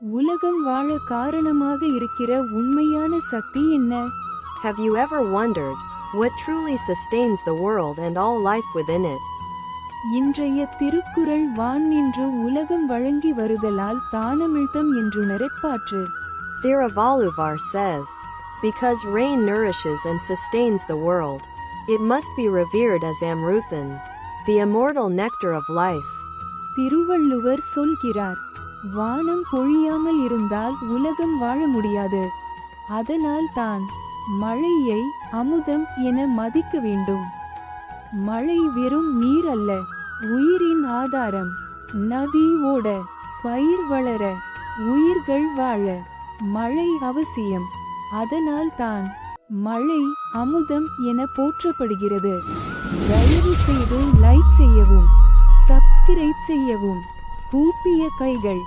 உலகம் வாழ காரணமாக இருக்கிற உண்மையான சக்தி என்ன Have you ever wondered what truly sustains the world and all life within it? இன்றைய திருக்குறள் வான் நின்று உலகம் வழங்கி வருதலால் தானமிழ்த்தம் என்றுணரற்பாற்று Thiruvallur says, Because rain nourishes and sustains the world, it must be revered as Amruthan, the immortal nectar of life. Thiruvalluvar சொல்கிறார் வானம் பொழியாமல் இருந்தால் உலகம் வாழ முடியாது. அதனால் தான் மழையை அமுதம் என மதிக்க வேண்டும். மழை வெறும் நீர் அல்ல உயிரின் ஆதாரம். நதி ஓட பயிர் வளர உயிர்கள் வாழ மழை அவசியம். அதனால் தான் மழை அமுதம் என போற்றப்படுகிறது. தயவு செய்து லைக் செய்யவும் சப்ஸ்கிரைப் செய்யவும் கூப்பிய கைகள்.